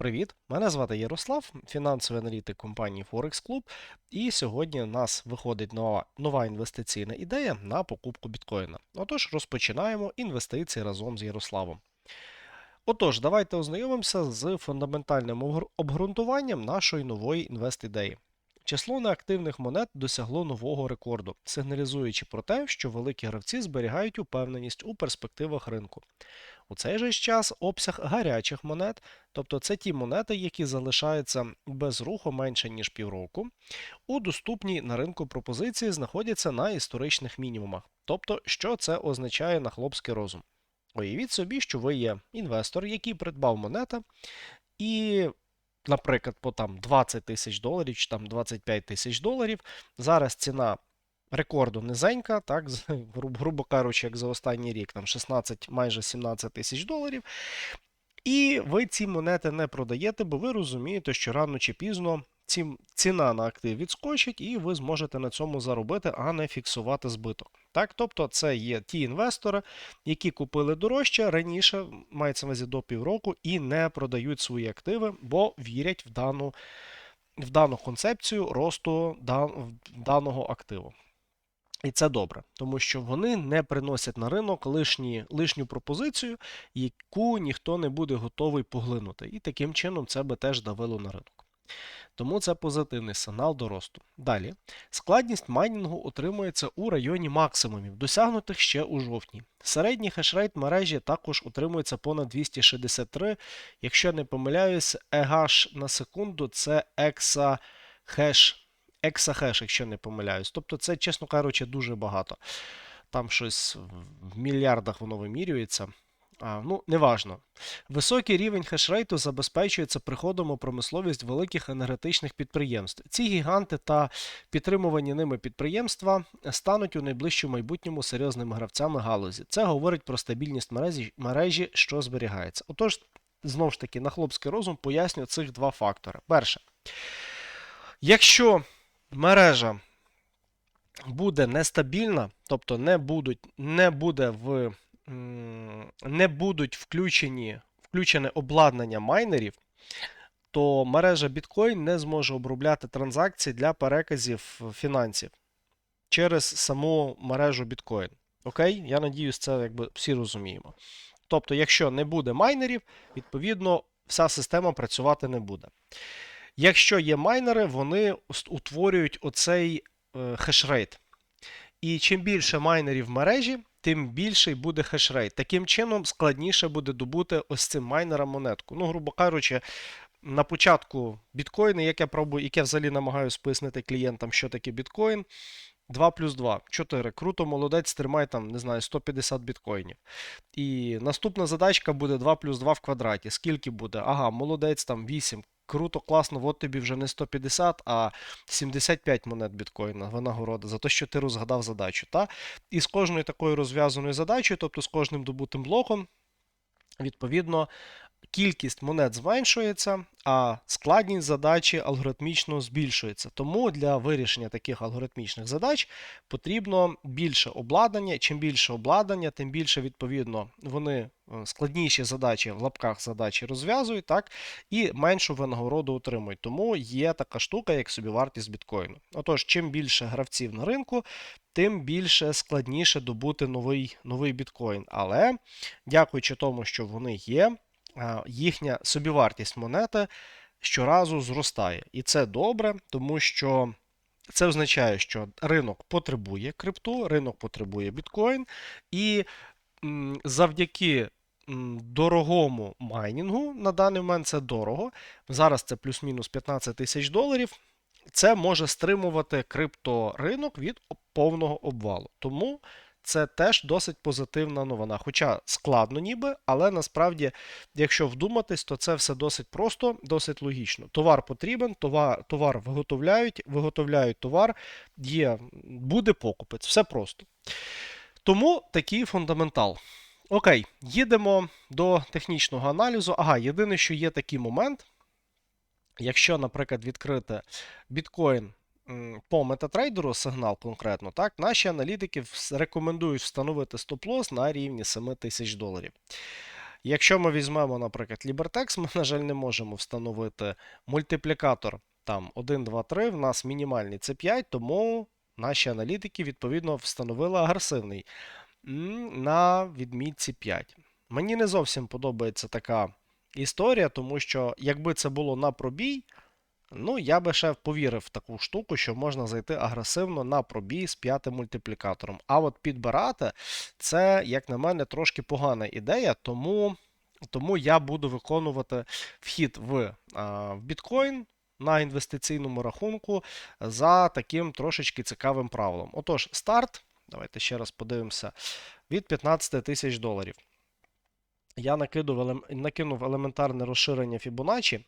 Привіт! Мене звати Ярослав, фінансовий аналітик компанії Forex Club. І сьогодні у нас виходить нова, нова інвестиційна ідея на покупку біткоїна. Отож, розпочинаємо інвестиції разом з Ярославом. Отож, давайте ознайомимося з фундаментальним обґрунтуванням нашої нової інвест-ідеї. Число неактивних монет досягло нового рекорду, сигналізуючи про те, що великі гравці зберігають упевненість у перспективах ринку. У цей же час обсяг гарячих монет, тобто це ті монети, які залишаються без руху менше ніж півроку, у доступній на ринку пропозиції знаходяться на історичних мінімумах. Тобто, що це означає на хлопський розум? Уявіть собі, що ви є інвестор, який придбав монети, і, наприклад, по там 20 тисяч доларів чи там 25 тисяч доларів. Зараз ціна рекорду низенька, так, грубо кажучи, як за останній рік, там 16, майже 17 тисяч доларів. І ви ці монети не продаєте, бо ви розумієте, що рано чи пізно ці, ціна на актив відскочить, і ви зможете на цьому заробити, а не фіксувати збиток. Так, тобто це є ті інвестори, які купили дорожче раніше, мається на увазі до півроку, і не продають свої активи, бо вірять в дану, в дану концепцію росту дан- даного активу. І це добре, тому що вони не приносять на ринок лишні, лишню пропозицію, яку ніхто не буде готовий поглинути. І таким чином це би теж давило на ринок. Тому це позитивний сигнал до росту. Далі, складність майнінгу утримується у районі максимумів, досягнутих ще у жовтні. Середній хешрейт мережі також утримується понад 263. Якщо не помиляюсь, EH на секунду це екса-хеш Ексахеш, якщо не помиляюсь. Тобто це, чесно кажучи, дуже багато. Там щось в мільярдах воно вимірюється. А, ну, неважно. Високий рівень хешрейту забезпечується приходом у промисловість великих енергетичних підприємств. Ці гіганти та підтримувані ними підприємства стануть у найближчому майбутньому серйозними гравцями галузі. Це говорить про стабільність мережі, мережі що зберігається. Отож, знову ж таки, на хлопський розум поясню цих два фактори. Перше, якщо мережа буде нестабільна, тобто не будуть, не буде в не будуть включені, включене обладнання майнерів, то мережа Bitcoin не зможе обробляти транзакції для переказів фінансів через саму мережу Bitcoin. Окей? Я надіюсь, це якби всі розуміємо. Тобто, якщо не буде майнерів, відповідно, вся система працювати не буде. Якщо є майнери, вони утворюють оцей е, хешрейт. І чим більше майнерів в мережі, тим більший буде хешрейт. Таким чином складніше буде добути ось цим майнерам монетку. Ну, грубо кажучи, на початку біткоїни, як я пробую, як взагалі намагаюся пояснити клієнтам, що таке біткоін. 2 плюс 2, 4. Круто, молодець, тримай там, не знаю, 150 біткоїнів. І наступна задачка буде 2 плюс 2 в квадраті. Скільки буде? Ага, молодець, там 8. Круто, класно, от тобі вже не 150, а 75 монет біткоїна винагорода за те, що ти розгадав задачу. Та? І з кожною такою розв'язаною задачею, тобто з кожним добутим блоком, відповідно, кількість монет зменшується, а складність задачі алгоритмічно збільшується. Тому для вирішення таких алгоритмічних задач потрібно більше обладнання. Чим більше обладнання, тим більше, відповідно, вони е, складніші задачі в лапках задачі розв'язують, так, і меншу винагороду отримують. Тому є така штука, як собівартість біткоїну. Отож, чим більше гравців на ринку, тим більше складніше добути новий, новий біткоін. Але дякуючи тому, що вони є, їхня собівартість монети щоразу зростає. І це добре, тому що це означає, що ринок потребує крипту, ринок потребує біткоін, і завдяки дорогому майнінгу, на даний момент це дорого. Зараз це плюс-мінус 15 тисяч доларів. Це може стримувати крипторинок від повного обвалу. Тому це теж досить позитивна новина. Хоча складно ніби, але насправді, якщо вдуматись, то це все досить просто, досить логічно. Товар потрібен, товар, товар виготовляють, виготовляють товар, є, буде покупець, все просто. Тому такий фундаментал. Окей, їдемо до технічного аналізу. Ага, єдине, що є такий момент. Якщо, наприклад, відкрити біткоін по метатрейдеру сигнал конкретно, так, наші аналітики рекомендують встановити стоп-лосс на рівні 7 тисяч доларів. Якщо ми візьмемо, наприклад, Libertex, ми, на жаль, не можемо встановити мультиплікатор там 1, 2, 3, в нас мінімальний це 5, тому наші аналітики відповідно встановили агресивний на відмітці 5. Мені не зовсім подобається така історія, тому що якби це було на пробій, ну я би ще повірив в таку штуку, що можна зайти агресивно на пробій з п'ятим мультиплікатором. А от підбирати це, як на мене, трошки погана ідея, тому, тому я буду виконувати вхід в, в біткоін. На інвестиційному рахунку за таким трошечки цікавим правилом. Отож, старт, давайте ще раз подивимося, від 15 тисяч доларів. Я накидав, елем- накинув елементарне розширення Fibonacci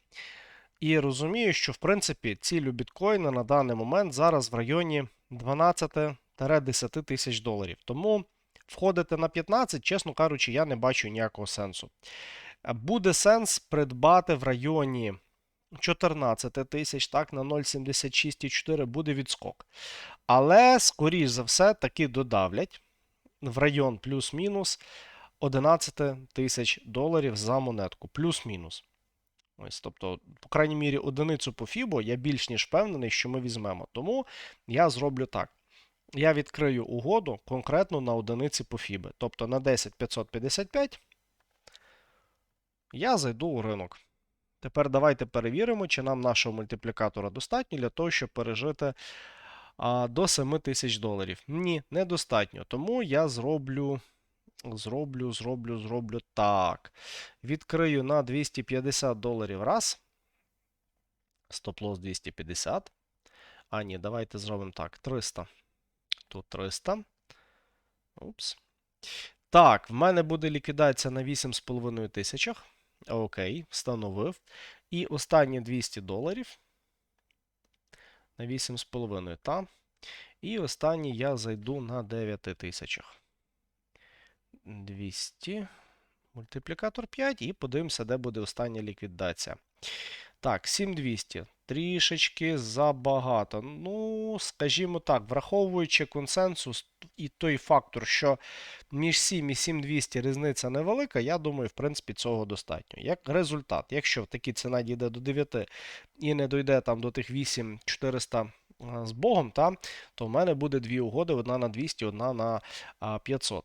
і розумію, що в принципі ціль біткоїна на даний момент зараз в районі 12-10 тисяч доларів. Тому входити на 15, чесно кажучи, я не бачу ніякого сенсу. Буде сенс придбати в районі 14 тисяч, так, на 0,76,4 буде відскок. Але, скоріш за все, таки додавлять в район плюс-мінус 11 тисяч доларів за монетку. Плюс-мінус. Ось, тобто, по крайній мірі, одиницю по FIBO я більш ніж впевнений, що ми візьмемо. Тому я зроблю так. Я відкрию угоду конкретно на одиниці по FIBE. Тобто на 10555 я зайду у ринок. Тепер давайте перевіримо, чи нам нашого мультиплікатора достатньо для того, щоб пережити а, до 7 тисяч доларів. Ні, недостатньо. Тому я зроблю, зроблю, зроблю, зроблю так. Відкрию на 250 доларів раз. Стоп-лосс 250. А, ні, давайте зробимо так. 300. Тут 300. Упс. Так, в мене буде ліквідація на 8,5 тисячах. Окей, встановив. І останні 200 доларів. На 8,5, та. І останній я зайду на 9 тисячах. 200. Мультиплікатор 5. І подивимося, де буде остання ліквідація. Так, 7200. Трішечки забагато. Ну, скажімо так, враховуючи консенсус і той фактор, що між 7 і 7200 різниця невелика, я думаю, в принципі, цього достатньо. Як результат, якщо таки ціна дійде до 9 і не дойде там до тих 8400 з Богом, та, то в мене буде дві угоди: одна на 200, одна на 500.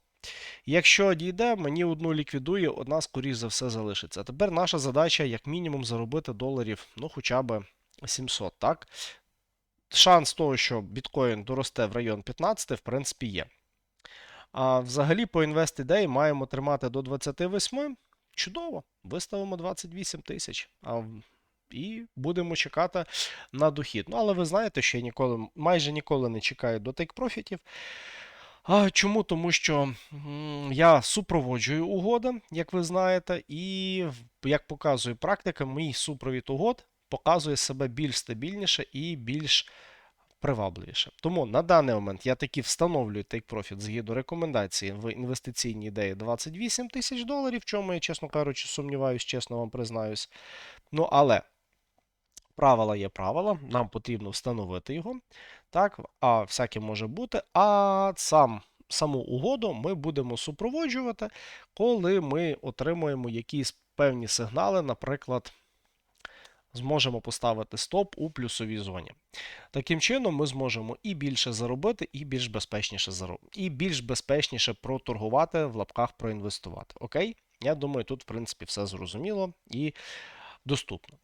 Якщо дійде, мені одну ліквідує, одна, скоріш за все, залишиться. Тепер наша задача, як мінімум, заробити доларів, ну, хоча б 700, так? Шанс того, що біткоін доросте в район 15, в принципі, є. А взагалі, по інвест-ідеї маємо тримати до 28. Чудово, виставимо 28 тисяч. А і будемо чекати на дохід. Ну, але ви знаєте, що я ніколи, майже ніколи не чекаю до тейк-профітів. А чому? Тому що я супроводжую угоди, як ви знаєте, і як показує практика, мій супровід угод показує себе більш стабільніше і більш привабливіше. Тому на даний момент я таки встановлюю Take Profit згідно рекомендації в інвестиційній ідеї 28 тисяч доларів, чому я, чесно кажучи, сумніваюсь, чесно вам признаюсь. Ну, але правила є правила, нам потрібно встановити його. Так, а всяке може бути. А сам, саму угоду ми будемо супроводжувати, коли ми отримуємо якісь певні сигнали, наприклад. Зможемо поставити стоп у плюсовій зоні. Таким чином, ми зможемо і більше заробити, і більш безпечніше заробити, і більш безпечніше проторгувати, в лапках проінвестувати. Окей? Я думаю, тут, в принципі, все зрозуміло і доступно.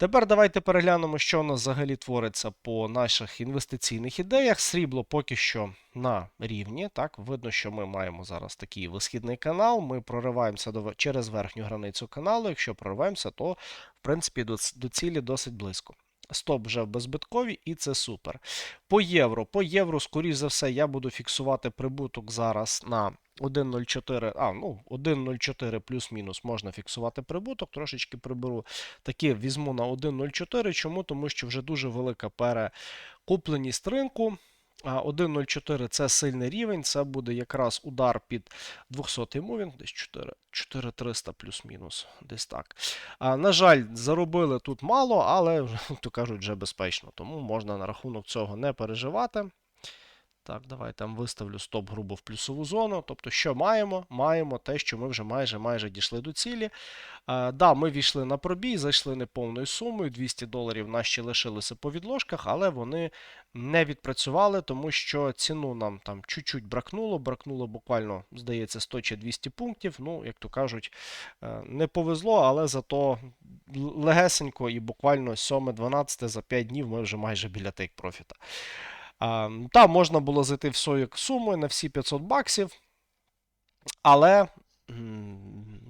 Тепер давайте переглянемо, що у нас взагалі твориться по наших інвестиційних ідеях. Срібло поки що на рівні. Так, видно, що ми маємо зараз такий висхідний канал. Ми прориваємося до, через верхню границю каналу. Якщо прориваємося, то в принципі до, до цілі досить близько. Стоп вже в беззбиткові, і це супер. По євро. По євро, скоріш за все, я буду фіксувати прибуток зараз на 1.04, а, ну, 1.04 плюс-мінус можна фіксувати прибуток, трошечки приберу. Таки візьму на 1.04. Чому? Тому що вже дуже велика перекупленість ринку. 1.04 це сильний рівень, це буде якраз удар під 200 мувінг, десь 4, 4300 плюс-мінус, десь так. А, на жаль, заробили тут мало, але, то кажуть, вже безпечно, тому можна на рахунок цього не переживати. Так, давай там виставлю стоп грубо в плюсову зону. Тобто, що маємо? Маємо те, що ми вже майже майже дійшли до цілі. А, да, ми війшли на пробій, зайшли неповною сумою. 200 доларів нас ще лишилося по відложках, але вони не відпрацювали, тому що ціну нам там чуть-чуть бракнуло. Бракнуло буквально, здається, 100 чи 200 пунктів. Ну, як то кажуть, е, не повезло, але зато легесенько і буквально 7-12 за 5 днів ми вже майже біля тейк профіта. Там можна було зайти в свою суму на всі 500 баксів, але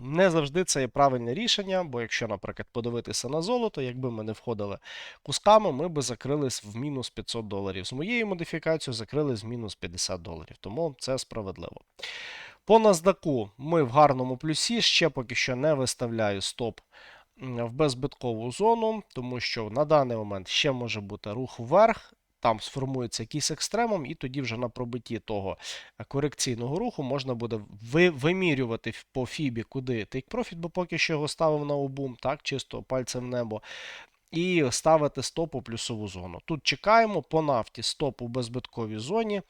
не завжди це є правильне рішення, бо якщо, наприклад, подивитися на золото, якби ми не входили кусками, ми би закрились в мінус 500 доларів. З моєю модифікацією закрились в мінус 50 доларів, тому це справедливо. По NASDAQ ми в гарному плюсі, ще поки що не виставляю стоп в беззбиткову зону, тому що на даний момент ще може бути рух вверх. Там сформується якийсь екстремум, і тоді вже на пробитті того е, корекційного руху можна буде ви, вимірювати по фібі, куди take profit, бо поки що його ставив на обум, так, чисто пальцем в небо. І ставити стоп у плюсову зону. Тут чекаємо по нафті стоп у беззбитковій зоні.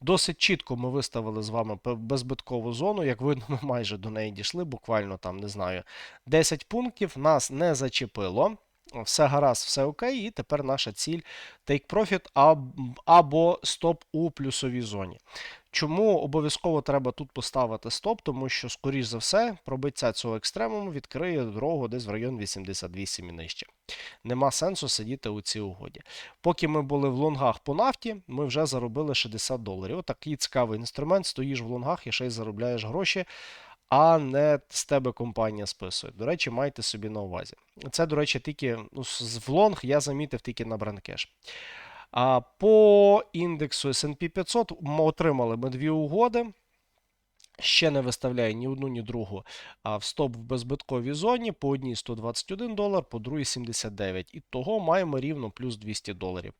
Досить чітко ми виставили з вами беззбиткову зону. Як видно, ми майже до неї дійшли, буквально там, не знаю, 10 пунктів. Нас не зачепило. Все гаразд, все окей, і тепер наша ціль take profit або стоп у плюсовій зоні. Чому обов'язково треба тут поставити стоп? Тому що, скоріш за все, пробиття цього екстремуму відкриє дорогу десь в район 88 і нижче. Нема сенсу сидіти у цій угоді. Поки ми були в лонгах по нафті, ми вже заробили 60 доларів. Отакий цікавий інструмент. Стоїш в лонгах і ще й заробляєш гроші, а не з тебе компанія списує. До речі, майте собі на увазі. Це, до речі, тільки ну, в лонг я замітив тільки на брендкеш. А по індексу S&P 500 ми отримали ми дві угоди. Ще не виставляє ні одну, ні другу а в стоп в беззбитковій зоні. По одній 121 долар, по другій 79. І того маємо рівно плюс 200 доларів.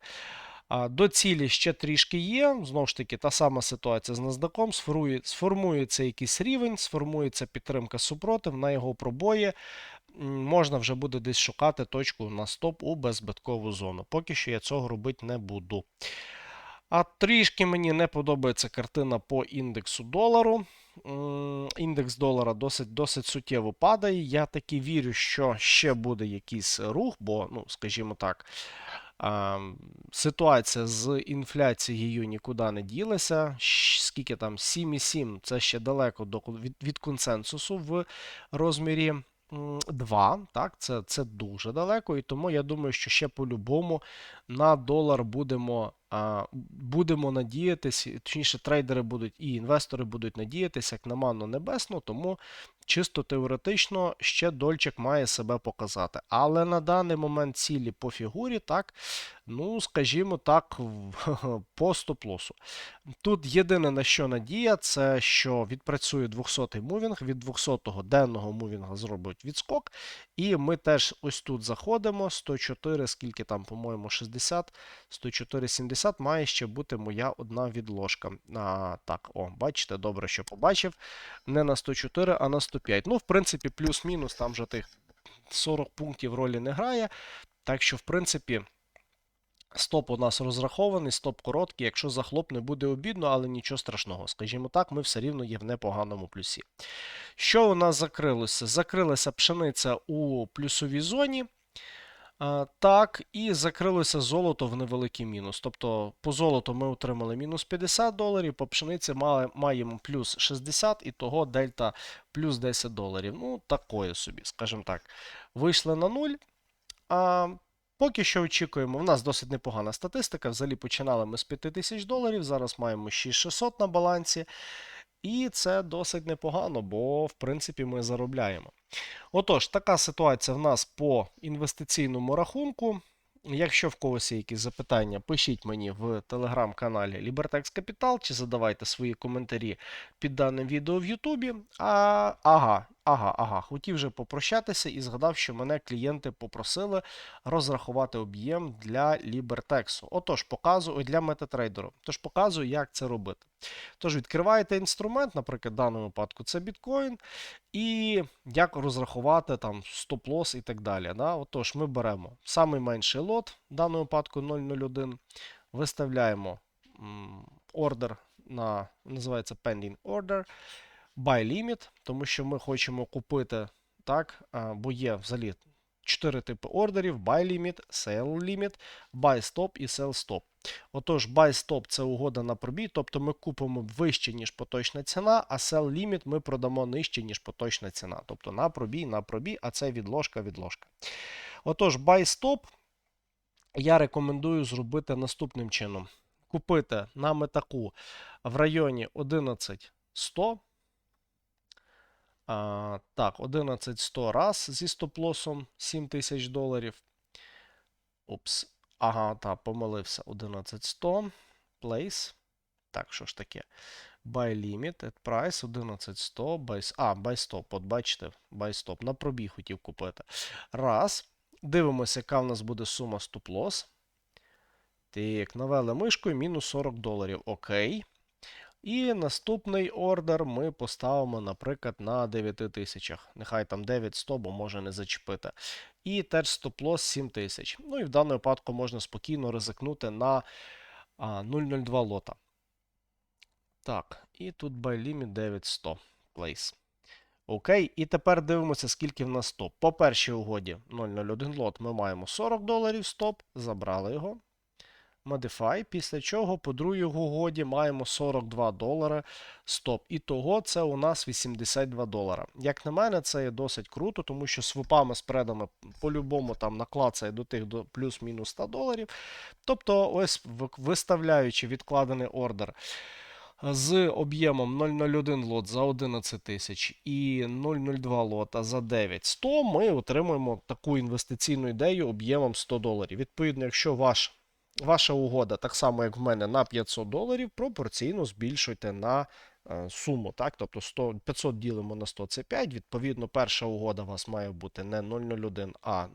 До цілі ще трішки є. Знову ж таки, та сама ситуація з NASDAQ. Сформується якийсь рівень, сформується підтримка супротив на його пробої. Можна вже буде десь шукати точку на стоп у беззбиткову зону. Поки що я цього робити не буду. А трішки мені не подобається картина по індексу долару. Індекс долара досить досить суттєво падає. Я таки вірю, що ще буде якийсь рух, бо, ну, скажімо так, ситуація з інфляцією нікуди не ділася. Скільки там 7,7 це ще далеко до, від, від консенсусу в розмірі. 2, так, це, це дуже далеко, і тому я думаю, що ще по-любому на долар будемо, будемо надіятися, точніше, трейдери будуть і інвестори будуть надіятися як на манну небесну, тому чисто теоретично ще дольчик має себе показати. Але на даний момент цілі по фігурі, так, ну, скажімо так, по стоп-лосу. Тут єдине на що надія, це що відпрацює 200-й мувінг, від 200-го денного мувінга зробить відскок. І ми теж ось тут заходимо. 104, скільки там, по-моєму, 60, 104, 70 має ще бути моя одна відложка. А, так, о, бачите, добре, що побачив. Не на 104, а на 105. Ну, в принципі, плюс-мінус, там вже тих 40 пунктів ролі не грає. Так що, в принципі. Стоп у нас розрахований, стоп короткий. Якщо захлоп не буде обідно, але нічого страшного. Скажімо так, ми все рівно є в непоганому плюсі. Що у нас закрилося? Закрилася пшениця у плюсовій зоні. А, так, і закрилося золото в невеликий мінус. Тобто по золоту ми отримали мінус 50 доларів, по пшениці маємо плюс 60, і того дельта плюс 10 доларів. Ну, такое собі, скажімо так. Вийшли на нуль. А поки що очікуємо. У нас досить непогана статистика. Взагалі починали ми з 5000 доларів, зараз маємо 6600 на балансі. І це досить непогано, бо в принципі ми заробляємо. Отож, така ситуація в нас по інвестиційному рахунку. Якщо в когось є якісь запитання, пишіть мені в телеграм-каналі Libertex Capital чи задавайте свої коментарі під даним відео в Ютубі. А, ага, ага, ага. Хотів вже попрощатися і згадав, що мене клієнти попросили розрахувати об'єм для Лібертексу. Отож, показую для метатрейдеру. Тож показую, як це робити. Тож відкриваєте інструмент, наприклад, в даному випадку це біткоін, і як розрахувати там стоп-лос і так далі. Да? Отож, ми беремо самий менший лот, в даному випадку 001, виставляємо ордер на називається pending order, buy limit, тому що ми хочемо купити так, бо є взагалі чотири типи ордерів: buy limit, sell limit, buy stop і sell stop. Отож, buy stop це угода на пробій, тобто ми купимо вище, ніж поточна ціна, а sell limit ми продамо нижче, ніж поточна ціна. Тобто на пробій, на пробій, а це відложка, відложка. Отож, buy stop я рекомендую зробити наступним чином: купити на метаку в районі 11100. А, так, 11100 раз зі стоп-лосом 7000 доларів. Упс. Ага, так, помилився. 11100. Place. Так, що ж таке? Buy limit at price 11100. Buy... А, buy stop. От бачите, buy stop. На пробіг хотів купити. Раз. Дивимося, яка в нас буде сума стоп-лосс. Так, навели мишкою мінус 40 доларів. Окей. І наступний ордер ми поставимо, наприклад, на 9 тисячах. Нехай там 900, бо може не зачепити. І теж стоп-лосс 7 тисяч. Ну і в даному випадку можна спокійно ризикнути на 0,02 лота. Так, і тут buy limit 9100 place. Окей, і тепер дивимося, скільки в нас стоп. По першій угоді 001 лот ми маємо 40 доларів стоп, забрали його. Modify, після чого по другій угоді маємо 42 долари стоп. І того це у нас 82 долара. Як на мене, це є досить круто, тому що свопами, спредами по-любому там наклацає до тих до плюс-мінус 100 доларів. Тобто, ось виставляючи відкладений ордер з об'ємом 001 лот за 11 тисяч і 002 лота за 9100, ми отримуємо таку інвестиційну ідею об'ємом 100 доларів. Відповідно, якщо ваш Ваша угода, так само, як в мене, на 500 доларів, пропорційно збільшуйте на е, суму. Так? Тобто 100, 500 ділимо на 100 це 5. Відповідно, перша угода у вас має бути не 001, а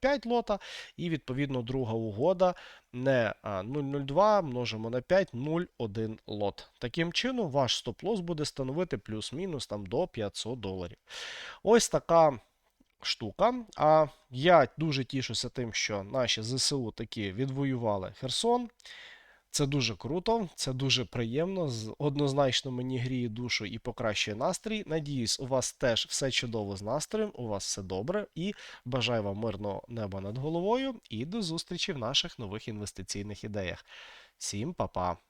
005 лота. І відповідно друга угода не 002 множимо на 5, 0,1 лот. Таким чином, ваш стоп-лосс буде становити плюс-мінус там до 500 доларів. Ось така штука. А я дуже тішуся тим, що наші ЗСУ таки відвоювали Херсон. Це дуже круто, це дуже приємно. Однозначно мені гріє душу і покращує настрій. Надіюсь, у вас теж все чудово з настроєм, у вас все добре. І бажаю вам мирного неба над головою. І до зустрічі в наших нових інвестиційних ідеях. Всім па-па!